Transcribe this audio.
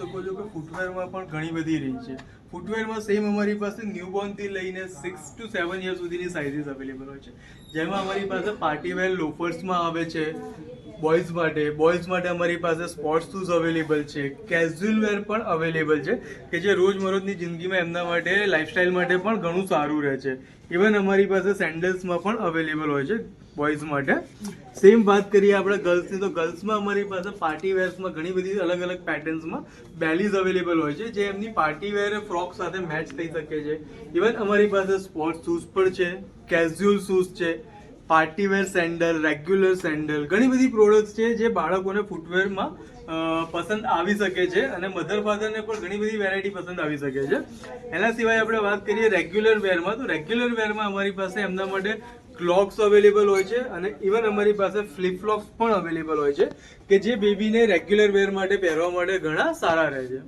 શકો છો કે ફૂટવેરમાં પણ ઘણી બધી રેન્જ છે. ફૂટવેરમાં સેમ અમારી પાસે ન્યૂબોર્નથી લઈને સિક્સ ટુ સેવન યર સુધીની સાઇઝીસ અવેલેબલ હોય છે. જેમાં અમારી પાસે પાર્ટીવેર લોફર્સમાં આવે છે. બોયઝ માટે. બોયઝ માટે અમારી પાસે સ્પોર્ટ્સ શૂઝ અવેલેબલ છે. કેઝ્યુઅલ વેર પણ અવેલેબલ છે, કે જે રોજમરોજની જિંદગીમાં એમના માટે લાઇફસ્ટાઇલ માટે પણ ઘણું સારું રહે છે. ઇવન અમારી પાસે સેન્ડલ્સમાં પણ અવેલેબલ હોય છે બોયઝ માટે. સેમ વાત કરીએ આપણે ગર્લ્સની તો ગર્લ્સમાં અમારી પાસે પાર્ટી વેર્સમાં ઘણી બધી અલગ અલગ પેટર્ન્સમાં બેલીઝ અવેલેબલ હોય છે, જે એમની પાર્ટી વેર ફ્રોક સાથે મેચ થઈ શકે છે. ઇવન અમારી પાસે સ્પોર્ટ્સ શૂઝ પણ છે કેઝ્યુઅલ શૂઝ છે. Party wear sandal, regular sandal, ઘણી બધી પ્રોડક્ટ્સ છે જે બાળકોને ફૂટવેરમાં પસંદ આવી શકે છે અને મધર ફાધરને પણ ઘણી બધી વેરાયટી પસંદ આવી શકે છે. એના સિવાય આપણે વાત કરીએ રેગ્યુલર વેરમાં તો રેગ્યુલર વેરમાં અમારી પાસે એમના માટે ક્લોક્સ અવેલેબલ હોય છે અને ઇવન અમારી પાસે ફ્લિપ ફ્લોપ્સ પણ અવેલેબલ હોય છે કે જે બેબીને રેગ્યુલર વેર માટે પહેરવા માટે ઘણા સારા રહે છે.